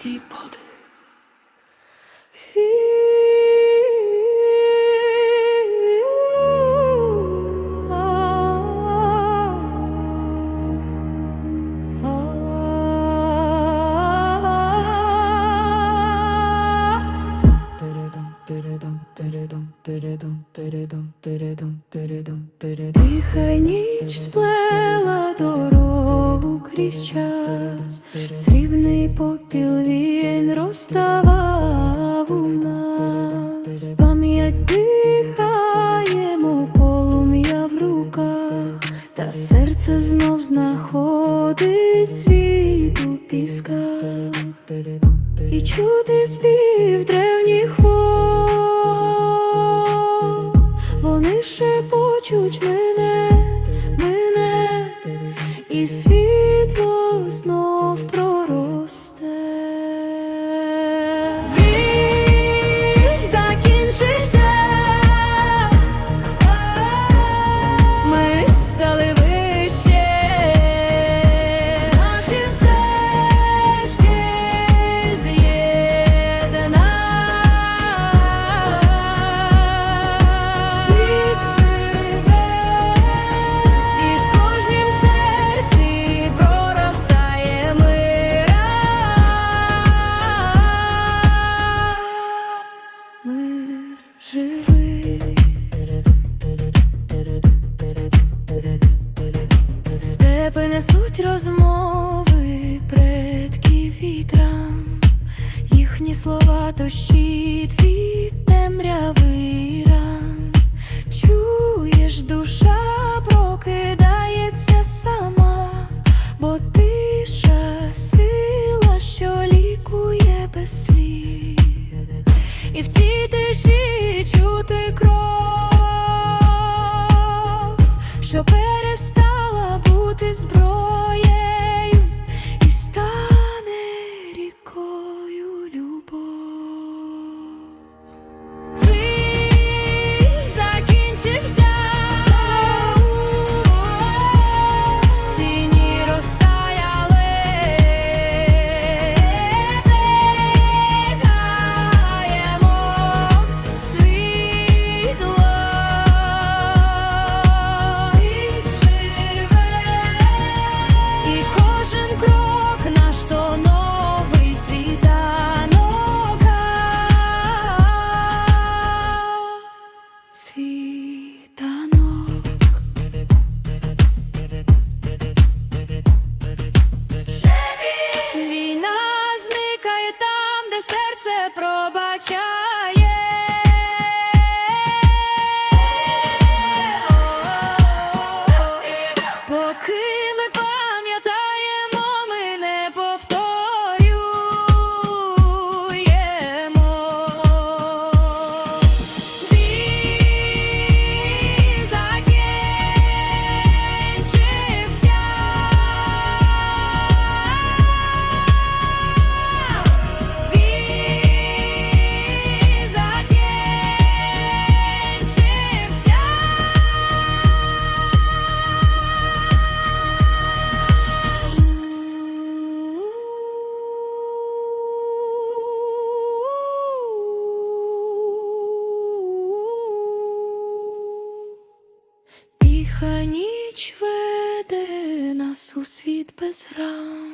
keep holding. Тиха ніч сплела дорогу крізь час, срібний попіл він розставав у нас, пам'ять дихаємо полум'я в руках, та серце знов знаходить світ у пісках, і чути спів древніх вод, 主角 Степи несуть розмови предків вітрам, їхні слова то щит від темряви ран. Чуєш, душа прокидається сама, бо тиша сила, що лікує без слів. І в цій тиші чути кров, що пробачає. Тиха ніч веде нас у світ без. М.